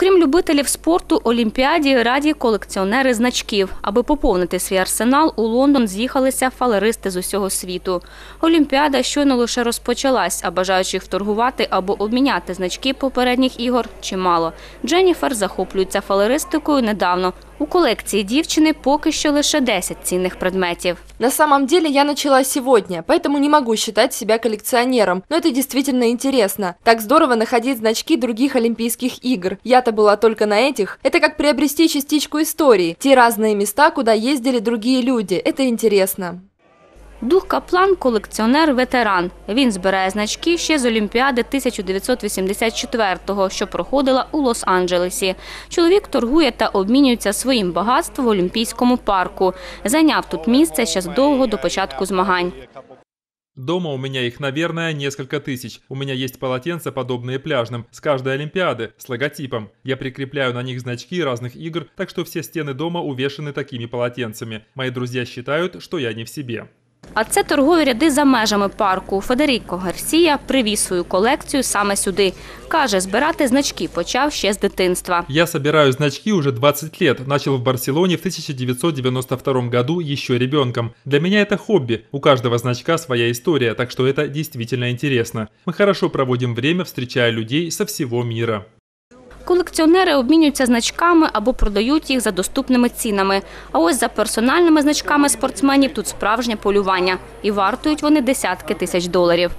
Окрім любителів спорту, Олімпіаді раді колекціонери значків. Аби поповнити свій арсенал, у Лондон з'їхалися фалеристи з усього світу. Олімпіада щойно лише розпочалась, а бажаючих вторгувати або обміняти значки попередніх ігор чимало. Дженніфер захоплюється фалеристикою недавно. У колекції дівчини поки що лише 10 цінних предметів. На самом деле я начала сегодня, поэтому не могу считать себя коллекционером, но это действительно интересно. Так здорово находить значки других Олимпийских игр. Я-то была только на этих. Это как приобрести частичку истории, те разные места, куда ездили другие люди. Это интересно. Дух Каплан – колекціонер-ветеран. Він збирає значки ще з Олімпіади 1984-го, що проходила у Лос-Анджелесі. Чоловік торгує та обмінюється своїм багатством в Олімпійському парку. Зайняв тут місце ще задовго до початку змагань. Дома у меня их, наверное, несколько тысяч. У меня есть полотенца, подобные пляжным, с каждой Олимпиады, с логотипом. Я прикрепляю на них значки разных игр, так что все стены дома увешаны такими полотенцами. Мои друзья считают, что я не в себе. А це торгові ряди за межами парку. Федеріко Гарсія привіз свою колекцію саме сюди. Каже, збирати значки почав ще з дитинства. Я собираю значки уже 20 лет. Начал в Барселоне в 1992 году еще ребенком. Для меня это хобби. У каждого значка своя история, так что это действительно интересно. Мы хорошо проводим время, встречая людей со всего мира. Колекціонери обмінюються значками або продають їх за доступними цінами. А ось за персональними значками спортсменів тут справжнє полювання. І вартують вони десятки тисяч доларів.